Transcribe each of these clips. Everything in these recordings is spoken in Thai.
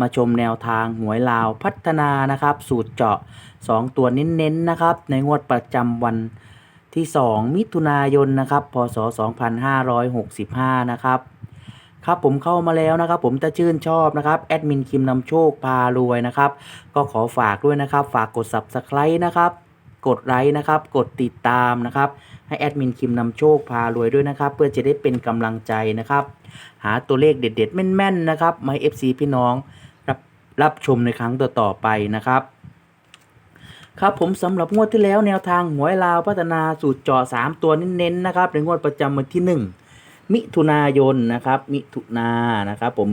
มาชมแนวทางหวยลาวพัฒนานะครับ สูตรเจาะ 2 ตัวเน้นๆนะครับ ในงวดประจำวันที่ 2 มิถุนายนนะครับ พศ 2565 นะครับครับผมเข้ามาแล้วนะครับ ผมจะชื่นชอบนะครับแอดมินคิมนำโชคพารวยนะครับ ก็ขอฝากด้วยนะครับ ฝากกด subscribe นะครับกดไลค์นะครับ กดติดตามนะครับ ให้แอดมินคิมนำโชคพารวยด้วยนะครับ เพื่อจะได้เป็นกำลังใจนะครับ หาตัวเลขเด็ด ๆ แม่น ๆ นะครับมาให้ FC พี่น้อง รับชมในครั้งต่อๆไปนะครับ ครับผมสำหรับงวดที่แล้วแนวทางหวยลาวพัฒนาสูตรเจาะ3ตัวเน้นๆนะครับในงวดประจำวันที่ 1 มิถุนายนนะครับ มิถุนานะครับผม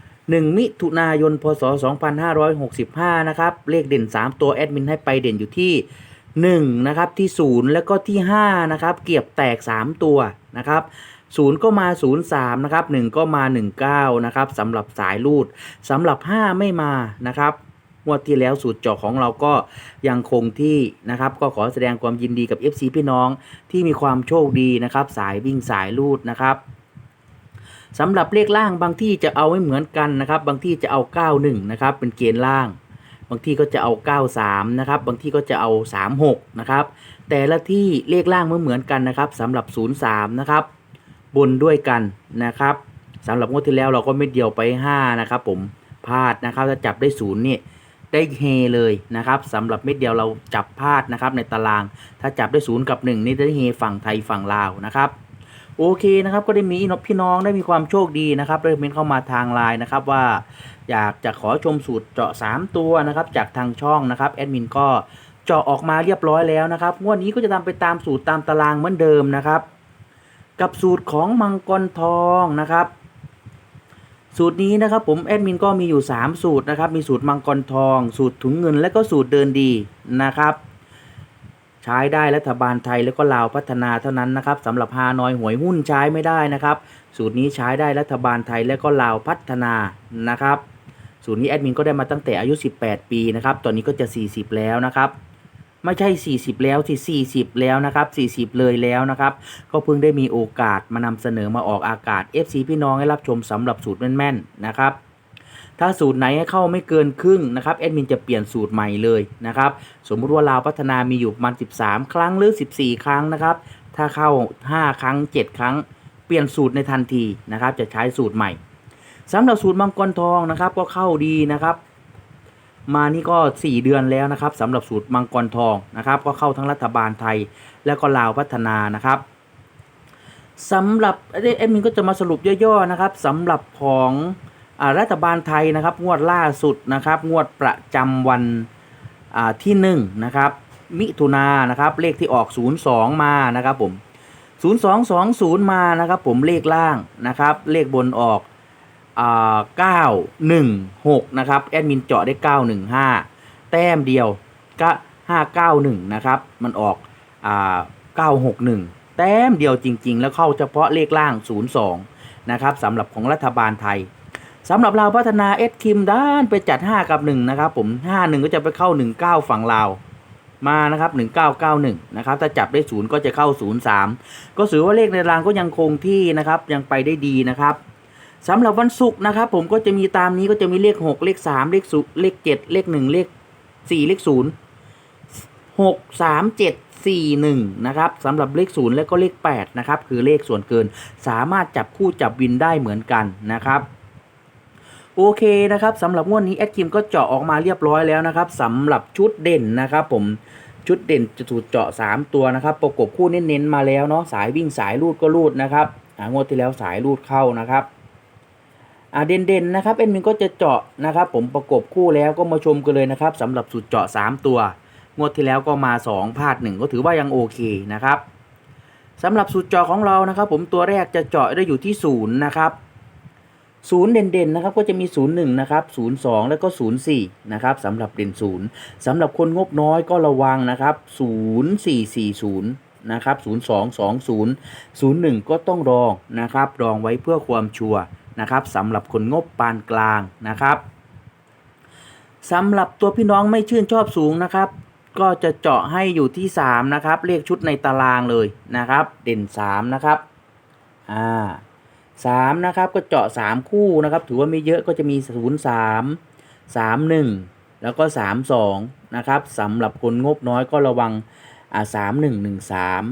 1 มิถุนายนพศ 2565 นะครับเลขเด่น 3 ตัวแอดมินให้ไปเด่นอยู่ที่1นะครับที่ 0 แล้วก็ที่5นะครับเกียบแตก 3 ตัวนะครับ 0 ก็มา 03 นะครับ 1 ก็มา 19 นะครับสำหรับสายรูดสำหรับ 5 ไม่มานะครับงวดที่แล้วสูตรเจาะของเราก็ยังคงที่นะครับ ก็ขอแสดงความยินดีกับ FC พี่น้องที่มีความโชคดีนะครับ สายวิ่งสายรูดนะครับสำหรับเลขล่างบางที่จะเอาไม่เหมือนกันนะครับ บางที่จะเอา 91 นะครับ เป็นเกณฑ์ล่าง บางที่ก็จะเอา 93 นะครับ บางที่ก็จะเอา 36 นะครับ แต่ละที่เลขล่างไม่เหมือนกันนะครับสำหรับ 03 นะครับ บนด้วยกันนะครับสำหรับงวดที่แล้วเราก็ไม่เดียวไป 5 นะครับ ผมพลาดนะครับถ้าจับได้ศูนย์นี่ได้เฮเลยนะครับสำหรับเม็ดเดียวเราจับพลาดนะครับในตาราง ถ้าจับได้ศูนย์กับ 1 นี่ได้เฮฝั่งไทยฝั่งลาวนะครับโอเคนะครับก็ได้มีพี่น้องได้มีความโชคดีนะครับได้เมนเข้ามาทางไลน์นะครับว่าอยากจะขอชมสูตรเจาะ 3 ตัวนะครับจากทางช่องนะครับแอดมินก็เจาะออกมาเรียบร้อยแล้วนะครับงวดนี้ก็จะทำไปตามสูตรตามตารางเหมือนเดิมนะครับ กับสูตรของมังกรทองนะครับ สูตรนี้นะครับผมแอดมินก็มีอยู่ 3 สูตรนะครับ มีสูตรมังกรทอง สูตรถุงเงินและก็สูตรเดินดีนะครับ ใช้ได้รัฐบาลไทยแล้วก็ลาวพัฒนาเท่านั้นนะครับสำหรับฮานอยหวยหุ้นใช้ไม่ได้นะครับ สูตรนี้ใช้ได้รัฐบาลไทยและก็ลาวพัฒนานะครับสูตรนี้แอดมินก็ได้มาตั้งแต่อายุ 18 ปีนะครับ ตอนนี้ก็จะ 40 แล้วนะครับ ไม่ใช่ 40 แล้วที่40 แล้วนะครับ 40 เลยแล้วนะครับ ก็เพิ่งได้มีโอกาสมานำเสนอมาออกอากาศ FC พี่น้องให้รับชมสำหรับสูตรแม่นๆนะครับถ้าสูตรไหนให้เข้าไม่เกินครึ่งนะครับแอดมินจะเปลี่ยนสูตรใหม่เลยนะครับสมมุติว่าลาวพัฒนามีอยู่ประมาณ 13 ครั้งหรือ 14 ครั้งนะครับ ถ้าเข้า 5 ครั้ง 7 ครั้ง เปลี่ยนสูตรในทันทีนะครับ จะใช้สูตรใหม่สำหรับสูตรมังกรทองนะครับก็เข้าดีนะครับ มานี่ก็ 4 เดือนแล้วนะครับสำหรับสูตรมังกรทองนะครับ ก็เข้าทั้งรัฐบาลไทยและก็ลาวพัฒนานะครับสำหรับเอ็มมินก็จะมาสรุปย่อๆนะครับสำหรับของอรัฐบาลไทยนะครับ งวดล่าสุดนะครับ งวดประจำวันอ่าที่1นะครับมิถุนานนะครับเลขที่ออก 02 มานะครับผม 0220 มานะครับผมเลขล่างนะครับ เลขบนออก อ่า916นะครับแอดมินเจาะได้915แต้มเดียวก็591นะครับมันออกอ่า961แต้มเดียวจริง ๆ แล้วเข้าเฉพาะเลขล่าง02นะครับสำหรับของรัฐบาลไทยสำหรับลาวพัฒนาเอสคิมด้านไปจัด 5 กับ 1 นะครับผม 5 1 ก็จะไปเข้า 19 ฝั่งลาวมานะครับ 1991 นะครับ ถ้าจับได้ 0 ก็จะเข้า 03 ก็ถือว่าเลขในรางก็ยังคงที่นะครับ ยังไปได้ดีนะครับ สำหรับวันศุกร์นะครับผมก็จะมีตามนี้ก็จะมีเลข6เลข3เลขสุเลข7เลข1เลข4เลข0 6 3 7 4 1นะครับสำหรับเลข0และก็เลข8นะครับคือเลขส่วนเกินสามารถจับคู่จับวินได้เหมือนกันนะครับโอเคนะครับสำหรับงวดนี้แอดคิมก็เจาะออกมาเรียบร้อยแล้วนะครับสำหรับชุดเด่นนะครับผมชุดเด่นจะถูกเจาะ 3 ตัวนะครับ ประกบคู่เน้นๆมาแล้วเนาะสายวิ่งสายรูดก็รูดนะครับงวดที่แล้วสายรูดเข้านะครับ อ่าเด่นๆนะครับเอ็นมินก็จะเจาะนะครับ ผมประกบคู่แล้วก็มาชมกันเลยนะครับสำหรับสูตรเจาะ 3 ตัว งวดที่แล้วก็มา 2พลาด1ก็ถือว่ายังโอเคนะครับสำหรับสูตรเจาะของเรานะครับ ผมตัวแรกจะเจาะได้อยู่ที่0นะครับศูนย์เด่นๆนะครับก็จะมี 01นะครับ02 แล้วก็ 04นะครับสำหรับเด่นศูนย์สำหรับคนงบน้อยก็ระวังนะครับ 0440นะครับ0220 01 ก็ต้องรองนะครับรองไว้เพื่อความชัวร์ นะครับสำหรับคนงบปานกลางนะครับสำหรับตัวพี่น้องไม่ชื่นชอบสูงนะครับ ก็จะเจาะให้อยู่ที่ 3 นะครับเลขชุดในตารางเลยนะครับ เด่น 3 นะครับอ่าสามนะครับก็เจาะสามคู่นะครับ ถือว่าไม่เยอะก็จะมีศูนย์สามสามหนึ่งแล้วก็สามสองนะครับสำหรับคนงบน้อยก็ระวังอ่าสามหนึ่งหนึ่งสาม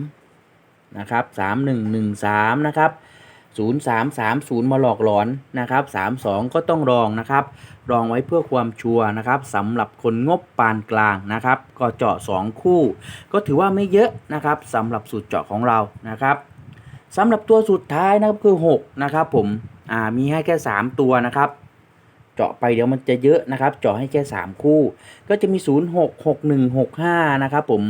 นะครับสามหนึ่งหนึ่งสามนะครับ ศูนย์สามาหลอกหลอนนะครับสามสองก็ต้องรองนะครับ รองไว้เพื่อความชัวร์นะครับสำหรับคนงบปานกลางนะครับ ก็เจาะสองคู่ ก็ถือว่าไม่เยอะนะครับสำหรับสูตรเจาะของเรานะครับสำหรับตัวสุดท้ายนะครับคือ 6 นะครับผมอ่ามีให้แค่ 3 ตัวนะครับเจาะไปเดี๋ยวมันจะเยอะนะครับ เจาะให้แค่ 3 คู่ ก็จะมี 0 6 6 1 6 5 นะครับผม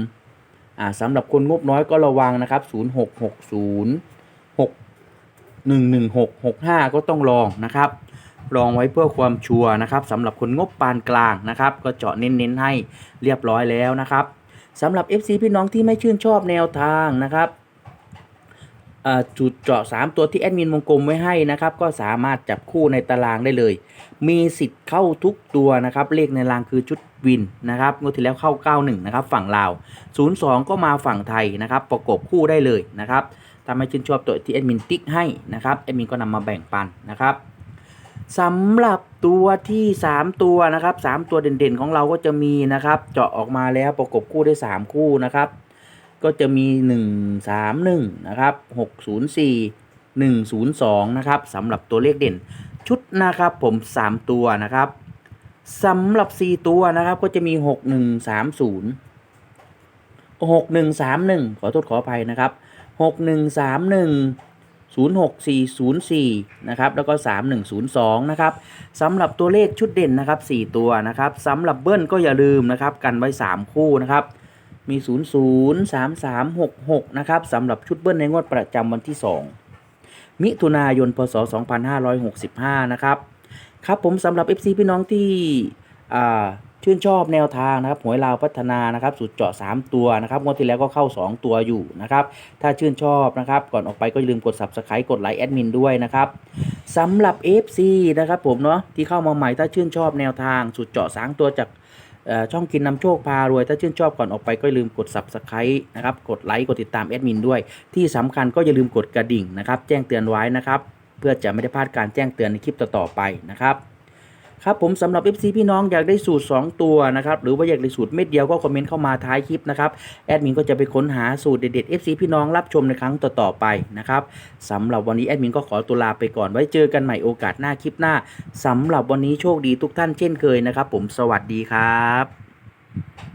อ่าสำหรับคนงบน้อยก็ระวังนะครับ 0 6 6 0 1 1 6 6 5 ก็ต้องลองนะครับลองไว้เพื่อความชัวร์นะครับสำหรับคนงบปานกลางนะครับ ก็เจาะเน้นๆให้เรียบร้อยแล้วนะครับสำหรับ FC พี่น้องที่ไม่ชื่นชอบแนวทางนะครับจุดเจาะ 3 ตัวที่แอดมินวงกลมไว้ให้นะครับ ก็สามารถจับคู่ในตารางได้เลย มีสิทธิ์เข้าทุกตัวนะครับ เลขในรางคือชุดวินนะครับงวดที่แล้วเข้า 91 นะครับ ฝั่งลาว 02 ก็มาฝั่งไทยนะครับ ประกบคู่ได้เลยนะครับ ถ้าไม่ชื่นชอบตัวที่แอดมินติ๊กให้นะครับแอดมินก็นำมาแบ่งปันนะครับสำหรับตัวที่ 3 ตัวนะครับ 3 ตัวเด่นๆของเราก็จะมีนะครับ เจาะออกมาแล้วประกบคู่ได้ 3 คู่นะครับ ก็จะมี 1 3 1นะครับ604 102นะครับสำหรับตัวเลขเด่นชุดนะครับผม 3 ตัวนะครับสำหรับ 4 ตัวนะครับก็จะมี 6130 6131 ขอโทษขออภัยนะครับ 6131 06404 นะครับ แล้วก็ 3102 นะครับสำหรับตัวเลขชุดเด่นนะครับ 4 ตัวนะครับสำหรับเบิ้ลก็อย่าลืมนะครับ กันไว้ 3 คู่นะครับ มี 0 0 3 3 6 6 นะครับสำหรับชุดเบิ้ลในงวดประจำวันที่ 2 มิถุนายน พศ 2565 นะครับ ครับผมสำหรับ FC พี่น้องที่อ่า ชื่นชอบแนวทางนะครับหวยลาวพัฒนานะครับสุดเจาะ 3 ตัวนะครับงวดที่แล้วก็เข้า 2 ตัวอยู่นะครับถ้าชื่นชอบนะครับก่อนออกไปก็อย่าลืมกด Subscribe กดไลค์แอดมินด้วยนะครับสำหรับ FC นะครับผมเนาะที่เข้ามาใหม่ถ้าชื่นชอบแนวทางสุดเจาะ3ตัวจากช่องกินนำโชคพารวย ถ้าชื่นชอบก่อนออกไปก็อย่าลืมกด subscribe นะครับกดไลค์กดติดตามแอดมินด้วย ที่สำคัญก็อย่าลืมกดกระดิ่งนะครับแจ้งเตือนไว้นะครับเพื่อจะไม่ได้พลาดการแจ้งเตือนในคลิปต่อๆไปนะครับ ครับผมสำหรับ FC พี่น้องอยากได้สูตร 2 ตัวนะครับหรือว่าอยากได้สูตรเม็ดเดียวก็คอมเมนต์เข้ามาท้ายคลิปนะครับแอดมินก็จะไปค้นหาสูตรเด็ดๆ FC พี่น้องรับชมในครั้งต่อๆไปนะครับสำหรับวันนี้แอดมินก็ขอตัวลาไปก่อนไว้เจอกันใหม่โอกาสหน้าคลิปหน้าสำหรับวันนี้โชคดีทุกท่านเช่นเคยนะครับผมสวัสดีครับ